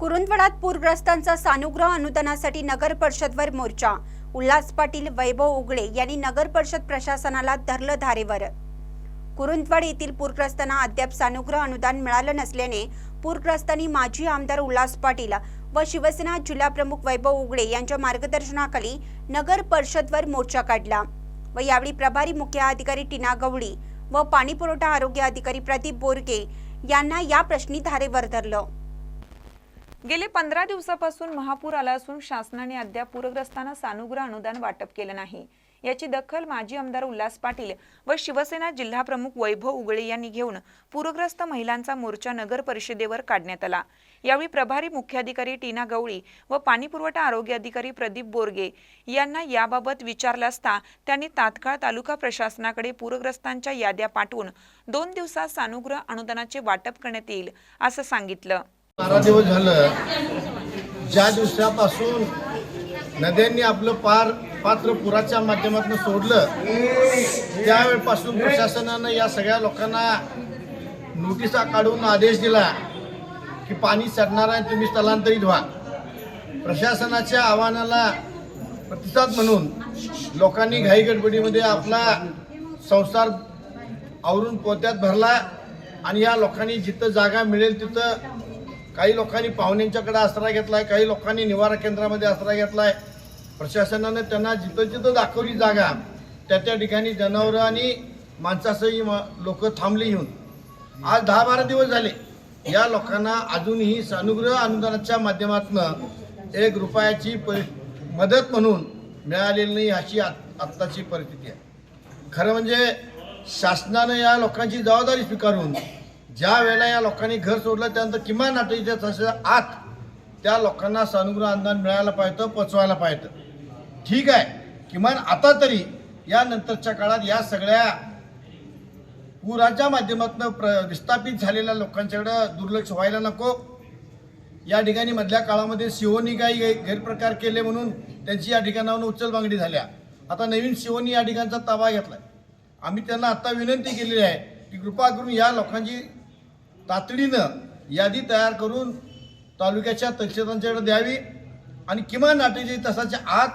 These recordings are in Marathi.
कुरुंदवडात पूरग्रस्तांचा सानुग्रह अनुदानासाठी नगर परिषदवर मोर्चा. उल्हास पाटील वैभव उगळे यांनी नगर परिषद प्रशासनाला धरलं धारेवर. कुरुंदवाड येथील पूरग्रस्तांना अद्याप सानुग्रह अनुदान मिळालं नसल्याने पूरग्रस्तांनी माजी आमदार उल्हास पाटील व शिवसेना जिल्हाप्रमुख वैभव उगळे यांच्या मार्गदर्शनाखाली नगर परिषदवर मोर्चा काढला व यावेळी प्रभारी मुख्य अधिकारी टीना गवळी व पाणीपुरवठा आरोग्य अधिकारी प्रदीप बोरगे यांना या प्रश्नी धारेवर धरलं. गेले पंधरा दिवसापासून महापूर आला असून शासनाने अद्याप पूरग्रस्तांना सानुग्रह अनुदान वाटप केलं नाही. याची दखल माजी आमदार उल्हास पाटील व शिवसेना जिल्हाप्रमुख वैभव उगळे यांनी घेऊन पूरग्रस्त महिलांचा मोर्चा नगर परिषदेवर काढण्यात आला. यावेळी प्रभारी मुख्याधिकारी टीना गवळी व पाणीपुरवठा आरोग्य अधिकारी प्रदीप बोरगे यांना याबाबत विचारलं असता त्यांनी तात्काळ तालुका प्रशासनाकडे पूरग्रस्तांच्या याद्या पाठवून दोन दिवसात सानुग्रह अनुदानाचे वाटप करण्यात येईल असं सांगितलं. बारा दिवस झालं ज्या दिवसापासून नद्यांनी आपलं पार पात्र पुराच्या माध्यमातून सोडलं त्यावेळपासून प्रशासनानं या सगळ्या लोकांना नोटिसा काढून आदेश दिला की पाणी चढणार आहे तुम्ही स्थलांतरित व्हा. प्रशासनाच्या आव्हानाला प्रतिसाद म्हणून लोकांनी घाई गडबडीमध्ये आपला संसार आवरून पोत्यात भरला आणि या लोकांनी जिथं जागा मिळेल तिथं काही लोकांनी पाहुण्यांच्याकडे आसरा घेतलाय काही लोकांनी निवारा केंद्रामध्ये आसरा घेतलाय. प्रशासनानं त्यांना जिथं जिथं दाखवली जागा त्या त्या ठिकाणी जनावरं आणि माणसासही लोक थांबली येऊन. आज दहा बारा दिवस झाले. या लोकांना अजूनही सानुग्रह अनुदानाच्या माध्यमातून एक रुपयाची परि मदत म्हणून मिळालेली नाही अशी आत- आत्ताची परिस्थिती आहे. खरं म्हणजे शासनानं या लोकांची जबाबदारी स्वीकारून ज्या वेळेला या लोकांनी घर सोडलं त्यानंतर किमान आठवड्याच्या तसं आत त्या लोकांना सानुग्रह अनुदान मिळायला पाहिजे पचवायला पाहिजे. ठीक आहे. किमान आता तरी यानंतरच्या काळात या सगळ्या पुराच्या माध्यमातून प्र विस्थापित झालेल्या लोकांच्याकडं दुर्लक्ष व्हायला नको. या ठिकाणी मधल्या काळामध्ये सिओनी काही गै- गैरप्रकार केले म्हणून त्यांची या ठिकाणाहून उचल मागणी झाल्या आता नवीन सिओनी या ठिकाणचा ताबा घेतला आम्ही त्यांना आता विनंती केलेली आहे की कृपा करून या लोकांची तातडीनं यादी तयार करून तालुक्याच्या तहसीलदारांच्याकडे द्यावी आणि किमान अठ्ठेचाळीस तासाच्या आत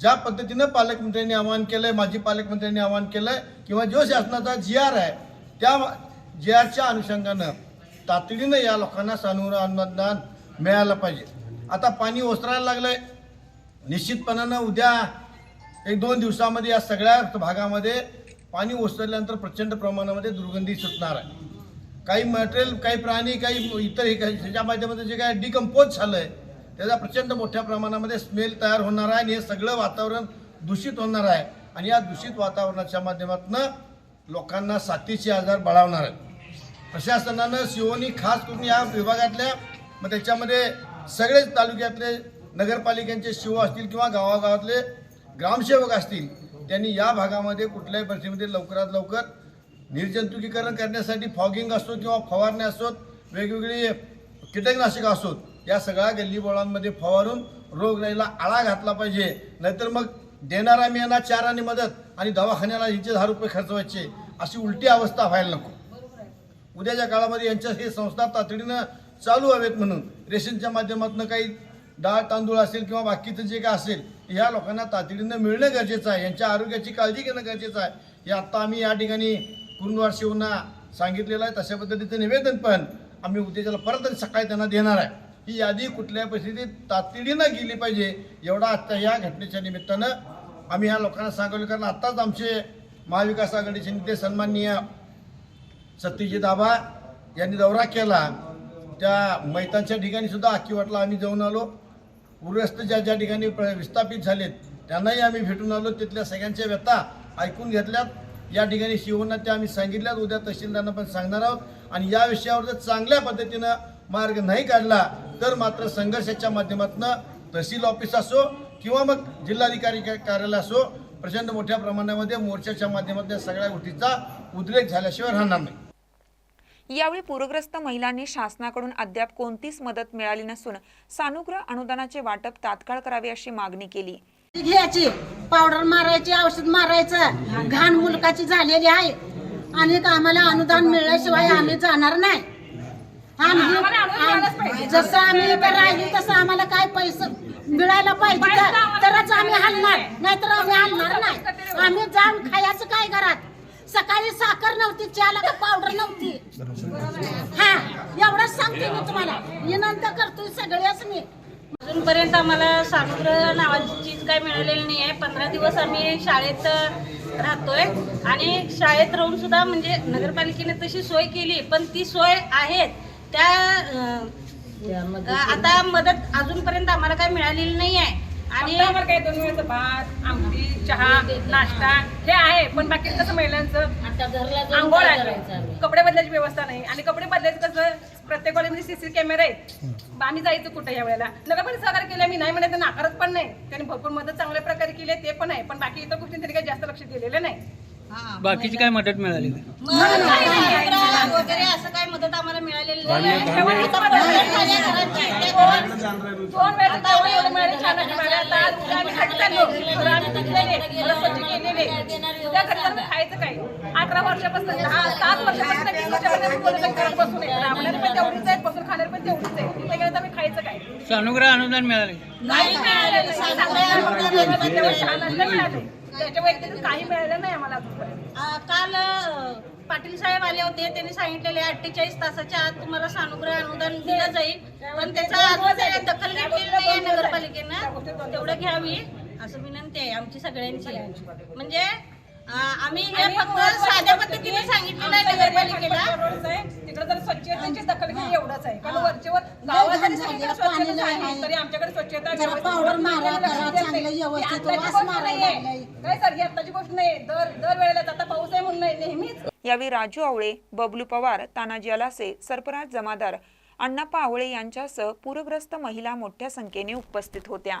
ज्या पद्धतीनं पालकमंत्र्यांनी आवाहन केलंय माजी पालकमंत्र्यांनी आवाहन केलंय किंवा जो शासनाचा जी आर आहे त्या जी आरच्या अनुषंगानं तातडीनं या लोकांना सानुग्रह अनुदान मिळालं पाहिजे. आता पाणी ओसरायला लागलंय. निश्चितपणानं उद्या एक दोन दिवसामध्ये या सगळ्या भागामध्ये पाणी ओसरल्यानंतर प्रचंड प्रमाणामध्ये दुर्गंधी सुटणार आहे. काही मटेरियल काही प्राणी काही इतर हे काही ह्याच्या माध्यमातून जे काय डिकम्पोज झालं आहे त्याचा प्रचंड मोठ्या प्रमाणामध्ये स्मेल तयार होणार आहे आणि हे सगळं वातावरण दूषित होणार आहे. आणि या दूषित वातावरणाच्या माध्यमातून लोकांना साथीचे आजार बळावणार आहेत. प्रशासनानं सिओनी खास करून या विभागातल्या मग त्याच्यामध्ये सगळेच तालुक्यातले नगरपालिकांचे शिव असतील किंवा गावागावातले ग्रामसेवक असतील त्यांनी या भागामध्ये कुठल्याही परिस्थितीमध्ये लवकरात लवकर निर्जंतुकीकरण करण्यासाठी फॉगिंग असो किंवा फवारण्या असोत वेगवेगळी कीटकनाशकं असोत या सगळ्या गल्लीबोळांमध्ये फवारून रोगराईला आळा घातला पाहिजे. नाहीतर मग देणारा मी चार आणि मदत आणि दवाखान्याला हिचे दहा रुपये खर्च व्हायचे. अशी उलटी अवस्था व्हायला नको. उद्याच्या काळामध्ये यांच्या हे संस्था तातडीनं चालू हवेत म्हणून रेशनच्या माध्यमातून काही डाळ तांदूळ असेल किंवा बाकीचं जे काय असेल ह्या लोकांना तातडीनं मिळणं गरजेचं आहे. यांच्या आरोग्याची काळजी घेणं गरजेचं आहे. हे आत्ता आम्ही या ठिकाणी कुरुंदवार शिवना सांगितलेलं आहे तशा पद्धतीचं निवेदन पण आम्ही उद्याच्याला परत सकाळी त्यांना देणार आहे. ही यादी कुठल्या परिस्थितीत तातडीनं गेली पाहिजे एवढा आत्ता या घटनेच्या निमित्तानं आम्ही ह्या लोकांना सांगवलं कारण आत्ताच आमचे महाविकास आघाडीचे नेते सन्माननीय सत्यजी दाबा यांनी दौरा केला. त्या मैतांच्या ठिकाणी सुद्धा आखीवाटला आम्ही जाऊन आलो. पूरग्रस्त ज्या ज्या ठिकाणी प्र- विस्थापित झालेत त्यांनाही आम्ही भेटून आलो. तिथल्या सगळ्यांच्या व्यथा ऐकून घेतल्यात. या ठिकाणी शिवना त्या आम्ही सांगितल्यात उद्या तहसीलदारांना पण सांगणार आहोत. आणि या विषयावर जर चांगल्या पद्धतीनं मार्ग नाही काढला तर मात्र संघर्षाच्या माध्यमातून तहसील ऑफिस असो किंवा मग जिल्हाधिकारी कार्यालय असो प्रचंड मोठ्या प्रमाणामध्ये मोर्चाच्या माध्यमातून सगळ्या गोष्टीचा उद्रेक झाल्याशिवाय राहणार नाही. यावेळी पूरग्रस्त महिलांनी शासनाकडून अद्याप कोणतीच मदत मिळाली नसून सानुग्रह अनुदानाचे वाटप तात्काळ करावे अशी मागणी केली. घ्यायची. पावडर मारायची औषध मारायचं. घाण मुलकाची झालेली आहे. आणि आम्हाला अनुदान मिळाल्याशिवाय आम्ही जाणार नाही. आम्ही जसं आम्ही इथं राहिली तसं आम्हाला काय पैसे मिळायला पाहिजे तर- तरच आम्ही हलणार. नाहीतर आम्ही हलणार नाही. आम्ही जाऊन खायचं काय घरात? सकाळी साखर नव्हती चहाला का पावडर नव्हती. हा एवढंच सांगते मी तुम्हाला. विनंती करतोय सगळ्याच मी अजूनपर्यंत आम्हाला सानुग्रह नावाची चीज काय मिळालेली नाही आहे पंधरा दिवस आम्ही शाळेत राहतोय. आणि शाळेत राहून सुद्धा म्हणजे नगरपालिकेने तशी सोय केली पण ती सोय आहेत. त्या अ, आता मदत अजूनपर्यंत आम्हाला काय मिळालेली नाही आहे आणि आम्हाला काही दोन वेळेचं भात आमटी चहा नाश्ता हे आहे पण बाकी कसं महिलांचं? आंघोळ आहे. कपडे बदलायची व्यवस्था नाही. आणि कपडे बदलायचं कसं? प्रत्येक सीसी कॅमेरा आहेत. आम्ही जायचं कुठं या वेळेला? नगरपालिका सहकार्य केलं मी नाही म्हणत त्यांना नाकारत पण नाही. त्यांनी भरपूर मदत चांगल्या प्रकारे केली ते पण आहे. पण बाकी इतर गोष्टी त्यांनी काही जास्त लक्ष दिलेलं नाही. बाकीची काय मदत मिळाली? वगैरे असं काय मदत आम्हाला मिळालेली. खायचं काय अकरा वर्षापासून दहा सात वर्षापासून वीस वर्षापासून बसून पण तेवढीच बसून पण तेवढीच आहे आम्ही खायचं काय सानुग्रह अनुदान मिळाले नाही मिळाले त्याच्या काही मिळालं नाही आम्हाला काल पाटील साहेब आले होते. त्यांनी सांगितलेले अठ्ठेचाळीस तासाच्या आत तुम्हाला सानुग्रह अनुदान दिलं जाईल. पण त्याचा दखल घेतलेली नाही नगरपालिकेनं तेवढं घ्यावी. असं विनंती आहे आमची सगळ्यांची. म्हणजे आम्ही हे फक्त साध्या पद्धतीने सांगितलेलं आहे एवढंच आहे. तिकडे जर स्वच्छतेची दखल घेणे एवढंच आहे. कारण वरचेवर गावात जरी सगळीकडे स्वच्छता आहे. तरी आमच्याकडे स्वच्छता जरा व्यवस्थित powder करून मारा, लक्ष जरा देत चांगलं नाही. व्यवस्थित आत्ताची वास गोष्ट मारायला नाहीये. लागलाय. काय सर ही आत्ताची गोष्ट नाही दर दर वेळेला आता पाऊस आहे म्हणून नाही नेहमीच. यावेळी राजू आवळे बबलू पवार तानाजी अलासे सरपराज जमादार अण्णाप्पा आवळे यांच्यासह पूरग्रस्त महिला मोठ्या संख्येने उपस्थित होत्या.